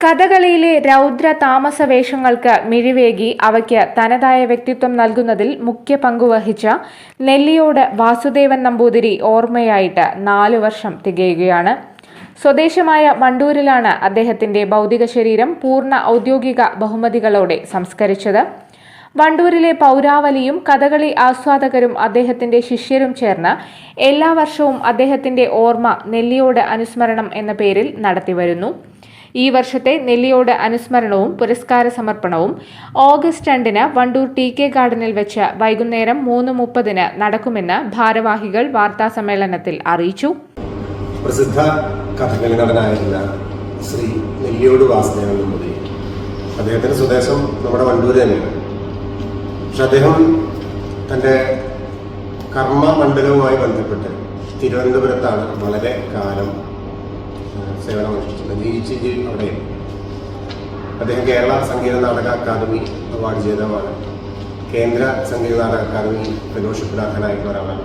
കഥകളിയിലെ രൗദ്ര താമസ വേഷങ്ങൾക്ക് മിഴിവേകി അവയ്ക്ക് തനതായ വ്യക്തിത്വം നൽകുന്നതിൽ മുഖ്യ പങ്കുവഹിച്ച നെല്ലിയോട് വാസുദേവൻ നമ്പൂതിരി ഓർമ്മയായിട്ട് നാലു വർഷം തികയുകയാണ്. സ്വദേശമായ മണ്ടൂരിലാണ് അദ്ദേഹത്തിന്റെ ഭൗതിക ശരീരം പൂർണ ഔദ്യോഗിക ബഹുമതികളോടെ സംസ്കരിച്ചത്. വണ്ടൂരിലെ പൗരാവലിയും കഥകളി ആസ്വാദകരും അദ്ദേഹത്തിന്റെ ശിഷ്യരും ചേർന്ന് എല്ലാ വർഷവും അദ്ദേഹത്തിന്റെ ഓർമ്മ നെല്ലിയോട് അനുസ്മരണം എന്ന പേരിൽ നടത്തിവരുന്നു. ഈ വർഷത്തെ നെല്ലിയോട് അനുസ്മരണവും പുരസ്കാര സമർപ്പണവും ഓഗസ്റ്റ് രണ്ടിന് വണ്ടൂർ ടി കെ ഗാർഡനിൽ വെച്ച് വൈകുന്നേരം മൂന്ന് മുപ്പതിന് നടക്കുമെന്ന് ഭാരവാഹികൾ വാർത്താ സമ്മേളനത്തിൽ അറിയിച്ചു. പ്രസിദ്ധ കഥകളി നടനായിരുന്ന ശ്രീ നെല്ലിയോട് വാസുദേവൻ നമ്പൂതിരി അദ്ദേഹത്തിന്റെ സ്വദേശം നമ്മുടെ വണ്ടൂര് തന്നെയാണ്. പക്ഷെ അദ്ദേഹം തന്റെ കർമ്മ മണ്ഡലവുമായി ബന്ധപ്പെട്ട് തിരുവനന്തപുരത്താണ് വളരെ കാലം ആ, സേവനമനുഷ്ഠിച്ചത് ജീവിച്ച് അവിടെ. അദ്ദേഹം കേരള സംഗീത നാടക അക്കാദമി അവാർഡ് ജേതാവാണ്. കേന്ദ്ര സംഗീത നാടക അക്കാദമി ഫെലോഷിപ്പിൽ അർഹനായിട്ടുള്ള ഒരാളാണ്.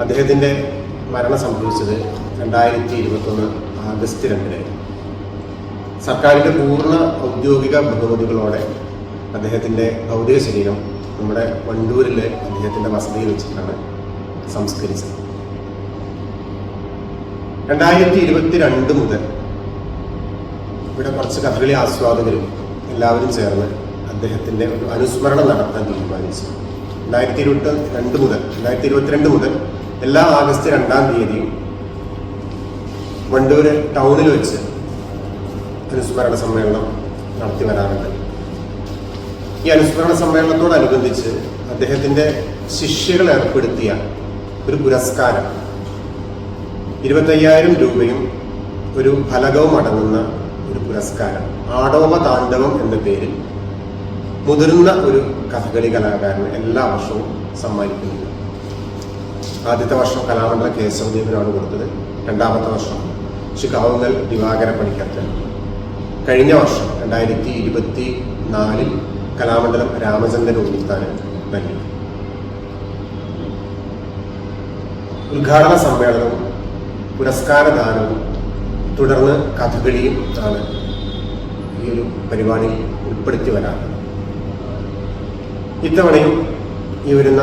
അദ്ദേഹത്തിന്റെ മരണം സംഭവിച്ചത് രണ്ടായിരത്തി ഇരുപത്തൊന്ന് ആഗസ്റ്റ് രണ്ടിന്. സർക്കാരിന്റെ പൂർണ ഔദ്യോഗിക ബഹുമതികളോടെ അദ്ദേഹത്തിന്റെ ഭൗതിക ശരീരം നമ്മുടെ വണ്ടൂരിലെ അദ്ദേഹത്തിന്റെ വസതിയിൽ വെച്ചിട്ടാണ് സംസ്കരിച്ചത്. രണ്ടായിരത്തി ഇരുപത്തി രണ്ട് മുതൽ ഇവിടെ കുറച്ച് കഥകളി ആസ്വാദകരും എല്ലാവരും ചേർന്ന് അദ്ദേഹത്തിന്റെ ഒരു അനുസ്മരണം നടത്താൻ തീരുമാനിച്ചു. രണ്ടായിരത്തി ഇരുപത്തി രണ്ട് മുതൽ രണ്ടായിരത്തി ഇരുപത്തിരണ്ട് മുതൽ എല്ലാ ആഗസ്റ്റ് രണ്ടാം തീയതിയും വണ്ടൂര് ടൗണിൽ വെച്ച് അനുസ്മരണ സമ്മേളനം നടത്തി വരാറുണ്ട്. ഈ അനുസ്മരണ സമ്മേളനത്തോടനുബന്ധിച്ച് അദ്ദേഹത്തിന്റെ ശിഷ്യകൾ ഏർപ്പെടുത്തിയ ഒരു പുരസ്കാരം ഇരുപത്തയ്യായിരം രൂപയും ഒരു ഫലകവും അടങ്ങുന്ന ഒരു പുരസ്കാരം. ആടോപ താണ്ഡവം എന്ന പേരിൽ മുതിർന്ന ഒരു കഥകളി കലാകാരന് എല്ലാ വർഷവും സമ്മാനിക്കുന്നുണ്ട് ആദ്യത്തെ വർഷം കലാമണ്ഡലം കേശവദേവനാണ് കൊടുത്തത്. രണ്ടാമത്തെ വർഷം ശിഖാവുങ്കൽ ദിവാകര പണിക്കത്ത് കഴിഞ്ഞ വർഷം രണ്ടായിരത്തി ഇരുപത്തി നാലിൽ കലാമണ്ഡലം രാമചന്ദ്രൻ ഉണ്ണിത്താന് നൽകി. ഉദ്ഘാടന സമ്മേളനവും പുരസ്കാരദാനവും തുടർന്ന് കഥകളിയും ആണ് ഈ ഒരു പരിപാടിയിൽ ഉൾപ്പെടുത്തി വരാറുള്ളത് ഇത്തവണയും ഈ വരുന്ന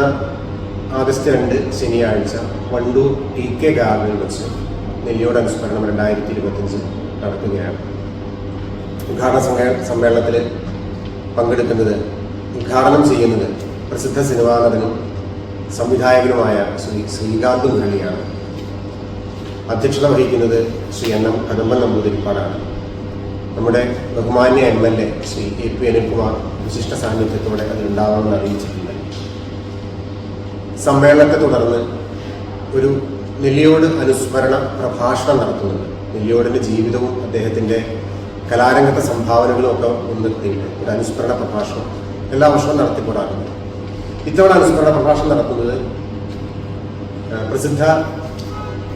ആഗസ്റ്റ് രണ്ട് ശനിയാഴ്ച വണ്ടൂർ ടി കെ ഗാർഡനിൽ വെച്ച് നെല്ലിയോട് അനുസ്മരണം രണ്ടായിരത്തി ഇരുപത്തഞ്ച് നടക്കുകയാണ്. ഉദ്ഘാടന സമ്മേളനത്തിൽ പങ്കെടുക്കുന്നത് ഉദ്ഘാടനം ചെയ്യുന്നത് പ്രസിദ്ധ സിനിമാ നടനും സംവിധായകനുമായ ശ്രീ ശ്രീകാന്ത് മുരളിയാണ്. അധ്യക്ഷത വഹിക്കുന്നത് ശ്രീ എൻ എം കദമ്പൻ നമ്പൂതിരിപ്പാടാണ്. നമ്മുടെ ബഹുമാന്യ M L A Sri A P Anilkumar വിശിഷ്ട സാന്നിധ്യത്തോടെ അതിലുണ്ടാവുമെന്ന് അറിയിച്ചിട്ടുണ്ട്. സമ്മേളനത്തെ തുടർന്ന് ഒരു നെല്ലിയോട് അനുസ്മരണ പ്രഭാഷണം നടത്തുന്നുണ്ട്. നെല്ലിയോടിന്റെ ജീവിതവും അദ്ദേഹത്തിന്റെ കലാരംഗത്തെ സംഭാവനകളും ഒക്കെ മുൻനിർത്തിയിട്ട് ഒരു അനുസ്മരണ പ്രഭാഷണം എല്ലാ വർഷവും നടത്തിക്കൂടാറുണ്ട് ഇത്തവണ അനുസ്മരണ പ്രഭാഷണം നടത്തുന്നത് പ്രസിദ്ധ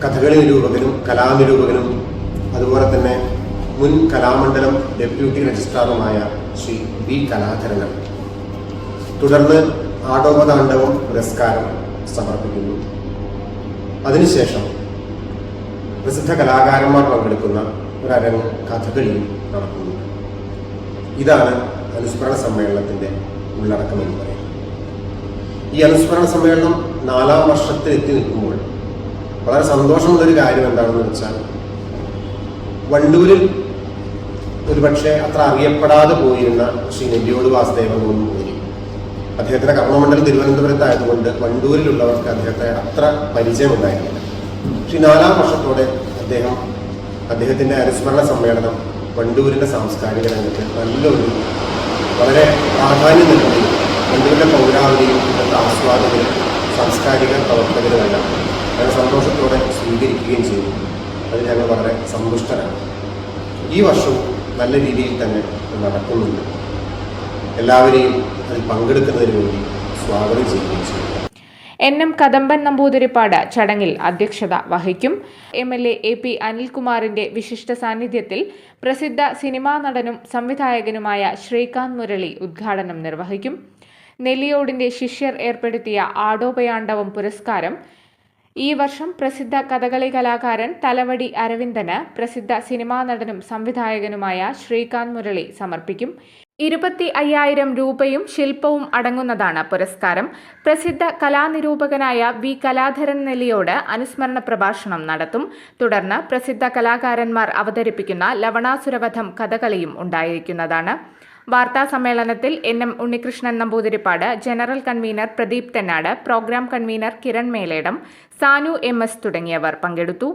കഥകളി നിരൂപകനും കലാനിരൂപകനും അതുപോലെ തന്നെ മുൻ കലാമണ്ഡലം ഡെപ്യൂട്ടി രജിസ്ട്രാറുമായ ശ്രീ വി കലാധരനൻ തുടർന്ന് ആടോപതാണ്ഡവം പുരസ്കാരം സമർപ്പിക്കുന്നു. അതിനുശേഷം പ്രസിദ്ധ കലാകാരന്മാർ പങ്കെടുക്കുന്ന ഒരു അരങ്ങ് കഥകളിയും നടക്കുന്നു. ഇതാണ് അനുസ്മരണ സമ്മേളനത്തിന്റെ ഉള്ളടക്കം എന്ന് പറയുന്നത്. ഈ അനുസ്മരണ സമ്മേളനം നാലാം വർഷത്തിൽ എത്തി നിൽക്കുമ്പോൾ വളരെ സന്തോഷമുള്ളൊരു കാര്യം എന്താണെന്ന് വെച്ചാൽ വണ്ടൂരിൽ ഒരുപക്ഷെ അത്ര അറിയപ്പെടാതെ പോയിരുന്ന ശ്രീ നെല്ലിയോട് വാസുദേവൻ നമ്പൂതിരി അദ്ദേഹത്തിന്റെ കർമ്മമണ്ഡലം തിരുവനന്തപുരത്തായതുകൊണ്ട് വണ്ടൂരിലുള്ളവർക്ക് അദ്ദേഹത്തെ അത്ര പരിചയമുണ്ടായിരുന്നില്ല. പക്ഷെ നാലാം വർഷത്തോടെ അദ്ദേഹം അദ്ദേഹത്തിന്റെ അനുസ്മരണ സമ്മേളനം വണ്ടൂരിന്റെ സാംസ്കാരിക രംഗത്ത് നല്ലൊരു വളരെ പ്രാധാന്യം നൽകുകയും വണ്ടൂരിന്റെ പൗരാവലിയും ഇന്നത്തെ ആസ്വാദകരും സാംസ്കാരിക പ്രവർത്തകരുമെല്ലാം വളരെ സന്തോഷത്തോടെ സ്വീകരിക്കുകയും ചെയ്തു. അതിൽ ഞങ്ങൾ വളരെ സന്തുഷ്ടരാണ്. ഈ വർഷവും നല്ല രീതിയിൽ തന്നെ നടക്കുന്നുണ്ട്. എല്ലാവരെയും അതിൽ പങ്കെടുക്കുന്നതിന് വേണ്ടി സ്വാഗതം ചെയ്യുകയും ചെയ്യും എൻ എം കദമ്പൻ നമ്പൂതിരിപ്പാട് ചടങ്ങിൽ അധ്യക്ഷത വഹിക്കും. M L A A P അനിൽകുമാറിന്റെ വിശിഷ്ട സാന്നിധ്യത്തിൽ പ്രസിദ്ധ സിനിമാ നടനും സംവിധായകനുമായ ശ്രീകാന്ത് മുരളി ഉദ്ഘാടനം നിർവഹിക്കും. നെല്ലിയോടിന്റെ ശിഷ്യർ ഏർപ്പെടുത്തിയ ആടോപയാണ്ഡവം പുരസ്കാരം ഈ വർഷം പ്രസിദ്ധ കഥകളി കലാകാരൻ തലവടി അരവിന്ദന് പ്രസിദ്ധ സിനിമാ നടനും സംവിധായകനുമായ ശ്രീകാന്ത് മുരളി സമർപ്പിക്കും. ഇരുപത്തി അയ്യായിരം രൂപയും ശില്പവും അടങ്ങുന്നതാണ് പുരസ്കാരം. പ്രസിദ്ധ കലാനിരൂപകനായ വി കലാധരൻ നെല്ലിയോട് അനുസ്മരണ പ്രഭാഷണം നടത്തും. തുടർന്ന് പ്രസിദ്ധ കലാകാരന്മാർ അവതരിപ്പിക്കുന്ന ലവണാസുരവധം കഥകളിയും ഉണ്ടായിരിക്കുന്നതാണ്. വാർത്താ സമ്മേളനത്തിൽ N M Unnikrishnan Namboothiripad general convener Pradeep Thennad programme convener Kiran Meledam Sanu M S തുടങ്ങിയവർ പങ്കെടുത്തു.